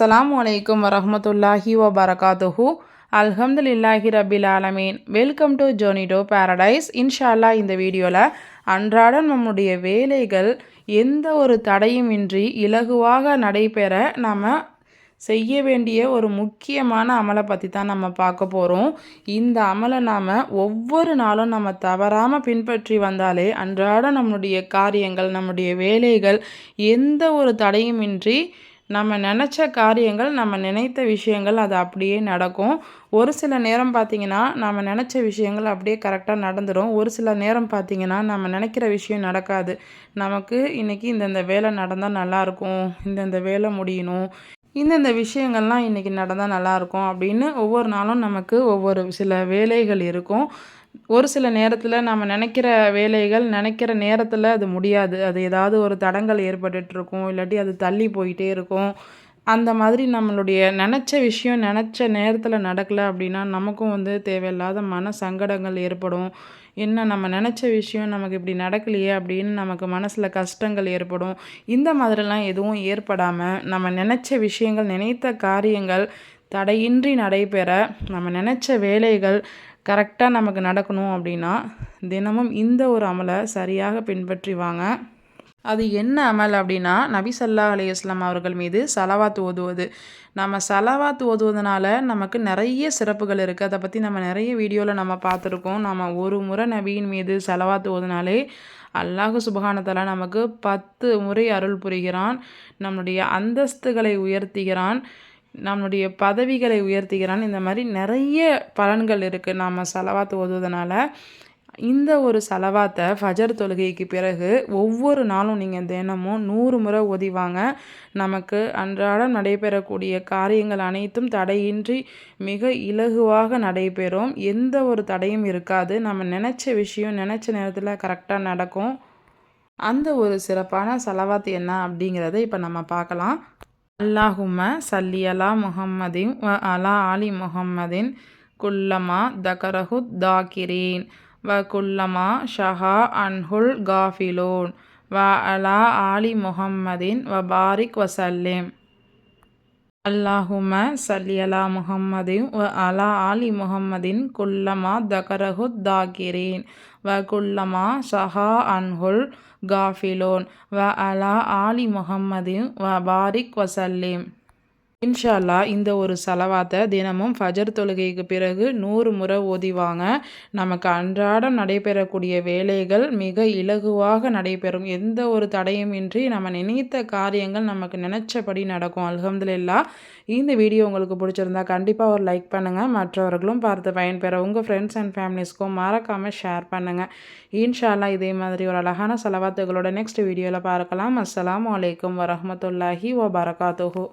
அஸ்லாம் அலைக்கும் வரமத்துல்லாஹி வபரகாத்துஹு. அல்ஹம்துலில்லாஹி ரபில் ஆலமீன். வெல்கம் டு ஜோனிடோ பேரடைஸ் இன்ஷால்லா இந்த வீடியோவில் அன்றாடம் நம்முடைய வேலைகள் எந்த ஒரு தடையுமின்றி இலகுவாக நடைபெற நம்ம செய்ய வேண்டிய ஒரு முக்கியமான அமலை பற்றி தான் நம்ம பார்க்க போகிறோம் இந்த அமலை நாம் ஒவ்வொரு நாளும் நம்ம தவறாமல் பின்பற்றி வந்தாலே அன்றாடம் நம்முடைய காரியங்கள் நம்முடைய வேலைகள் எந்த ஒரு தடையுமின்றி நம்ம நினச்ச காரியங்கள் நம்ம நினைத்த விஷயங்கள் அது அப்படியே நடக்கும். ஒரு சில நேரம் பார்த்திங்கன்னா நம்ம நினச்ச விஷயங்கள் அப்படியே கரெக்டாக நடந்துடும் ஒரு சில நேரம் பார்த்திங்கன்னா நம்ம நினைக்கிற விஷயம் நடக்காது. நமக்கு இன்றைக்கி இந்தந்த வேலை நடந்தால் நல்லாயிருக்கும் இந்தந்த வேலை முடியணும். இந்தந்த விஷயங்கள்லாம் இன்றைக்கி நடந்தால் நல்லாயிருக்கும் அப்படின்னு ஒவ்வொரு நாளும் நமக்கு ஒவ்வொரு சில வேலைகள் இருக்கும். ஒரு சில நேரத்தில் நம்ம நினைக்கிற வேலைகள் நினைக்கிற நேரத்தில் அது முடியாது. அது ஏதாவது ஒரு தடங்கள் ஏற்பட்டுட்ருக்கும் இல்லாட்டி அது தள்ளி போயிட்டே இருக்கும். அந்த மாதிரி நம்மளுடைய நினச்ச விஷயம் நினச்ச நேரத்தில் நடக்கலை அப்படின்னா நமக்கும் வந்து தேவையில்லாத மன சங்கடங்கள் ஏற்படும். என்ன நம்ம நினச்ச விஷயம் நமக்கு இப்படி நடக்கலையே அப்படின்னு நமக்கு மனசில் கஷ்டங்கள் ஏற்படும். இந்த மாதிரிலாம் எதுவும் ஏற்படாமல் நம்ம நினச்ச விஷயங்கள் நினைத்த காரியங்கள் தடையின்றி நடைபெற நம்ம நினச்ச வேலைகள் கரெக்டாக நமக்கு நடக்கணும் அப்படின்னா தினமும் இந்த ஒரு அமலை சரியாக பின்பற்றி வாங்க. அது என்ன அமல் அப்படின்னா நபி சல்லா அலையுஸ்லாம் அவர்கள் மீது சலவாத் ஓதுவது. நம்ம சலவாத் ஓதுவதனால நமக்கு நிறைய சிறப்புகள் இருக்குது அதை பற்றி நம்ம நிறைய வீடியோவில் நம்ம பார்த்துருக்கோம். நம்ம ஒரு முறை நபியின் மீது சலவாத் ஓதுனாலே அல்லாஹு சுபகானத்தால் நமக்கு பத்து முறை அருள் புரிகிறான். நம்முடைய அந்தஸ்துகளை உயர்த்துகிறான். நம்முடைய பதவிகளை உயர்த்துகிறான். இந்த மாதிரி நிறைய பலன்கள் இருக்குது நாம் செலவாத்து ஓதுவதனால இந்த ஒரு செலவாத்தை ஃபஜர் தொழுகைக்கு பிறகு ஒவ்வொரு நாளும் நீங்கள் தினமும் நூறு முறை ஓதிவாங்க நமக்கு அன்றாடம் நடைபெறக்கூடிய காரியங்கள் அனைத்தும் தடையின்றி மிக இலகுவாக நடைபெறும். எந்த ஒரு தடையும் இருக்காது. நம்ம நினச்ச விஷயம் நினச்ச நேரத்தில் கரெக்டாக நடக்கும். அந்த ஒரு சிறப்பான செலவாத்து என்ன அப்படிங்கிறத இப்போ நம்ம பார்க்கலாம். அல்லாஹும சல்லி அலா முஹம்மதின் வ அலா ஆலி முஹம்மதின் குல்லமா தகரஹு தாக்கிரீன் வ குல்லமா ஷஹா அன்ஹுல் காஃபிலோன். வ அலா ஆலி முஹம்மதின் வ பாரிக் வசல்லிம் அல்லாஹும சல்லி அலா முஹம்மதின் வ அலா ஆலி முஹம்மதின் குல்லமா தகரஹுத் தாக்கிரீன் வ குல்லமா ஷஹா அன்ஹுல் காஃபிலோன். வ அலா ஆலி முஹம்மதின் வ பாரிக் வசல்லிம் இன்ஷால்லா இந்த ஒரு செலவாத்தை தினமும் ஃபஜர் தொழுகைக்கு பிறகு நூறு முறை ஓதிவாங்க. நமக்கு அன்றாடம் நடைபெறக்கூடிய வேலைகள் மிக இலகுவாக நடைபெறும். எந்த ஒரு தடையும் இன்றி நம்ம நினைத்த காரியங்கள் நமக்கு நினச்சபடி நடக்கும். அலகம்துல்லா இந்த வீடியோ உங்களுக்கு பிடிச்சிருந்தா கண்டிப்பாக ஒரு லைக் பண்ணுங்கள் மற்றவர்களும் பார்த்து பயன்பெற உங்கள் ஃப்ரெண்ட்ஸ் அண்ட் ஃபேமிலிஸ்க்கும் மறக்காமல் ஷேர் பண்ணுங்கள் இன்ஷால்லா இதே மாதிரி ஒரு அழகான செலவாத்துகளோட நெக்ஸ்ட் வீடியோவில் பார்க்கலாம். அஸ்லாம் வலைக்கம் வரமத்துல்லாஹி வ பரகாத்துஹூ